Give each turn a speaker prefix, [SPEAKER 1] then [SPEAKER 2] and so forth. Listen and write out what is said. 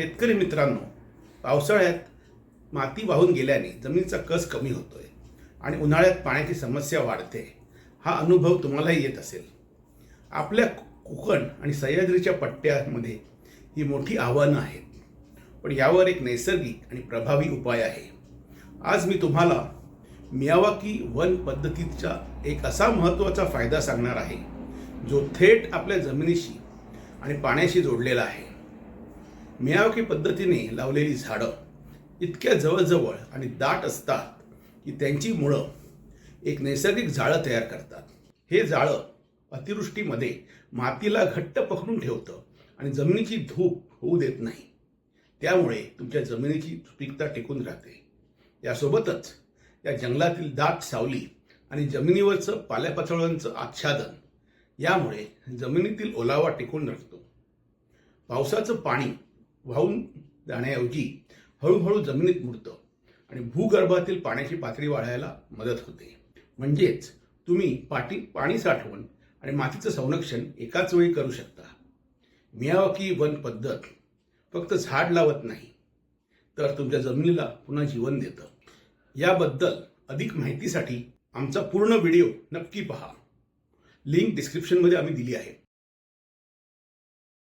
[SPEAKER 1] शेतकरी मित्रांनो पावसाळ्यात माती वाहून गेल्याने जमिनीचा कस कमी होतो आहे आणि उन्हाळ्यात पाण्याची समस्या वाढते हा अनुभव तुम्हालाही येत असेल. आपल्या कोकण आणि सह्याद्रीच्या पट्ट्यामध्ये ही मोठी आव्हानं आहेत. पण यावर एक नैसर्गिक आणि प्रभावी उपाय आहे. आज मी तुम्हाला मियावाकी वन पद्धतीचा एक असा महत्त्वाचा फायदा सांगणार आहे जो थेट आपल्या जमिनीशी आणि पाण्याशी जोडलेला आहे. मियावकी पद्धतीने लावलेली झाडं इतक्या जवळजवळ आणि दाट असतात की त्यांची मुळं एक नैसर्गिक जाळं तयार करतात. हे जाळं अतिवृष्टीमध्ये मातीला घट्ट पकडून ठेवतं आणि जमिनीची धूप होऊ देत नाही. त्यामुळे तुमच्या जमिनीची सुपीकता टिकून राहते. यासोबतच या जंगलातील दाट सावली आणि जमिनीवरचं पाल्यापाचोळ्यांचं आच्छादन यामुळे जमिनीतील ओलावा टिकून राहतो. पावसाचं पाणी वाहून जाण्याऐवजी हळूहळू जमिनीत मुडतं आणि भूगर्भातील पाण्याची पातळी वाढायला मदत होते. म्हणजेच तुम्ही पाटी पाणी साठवण आणि मातीचं संरक्षण एकाच वेळी करू शकता. मियावाकी वन पद्धत फक्त झाड लावत नाही तर तुमच्या जमिनीला पुन्हा जीवन देतं. याबद्दल अधिक माहितीसाठी आमचा पूर्ण व्हिडिओ नक्की पहा. लिंक डिस्क्रिप्शनमध्ये आम्ही दिली आहे.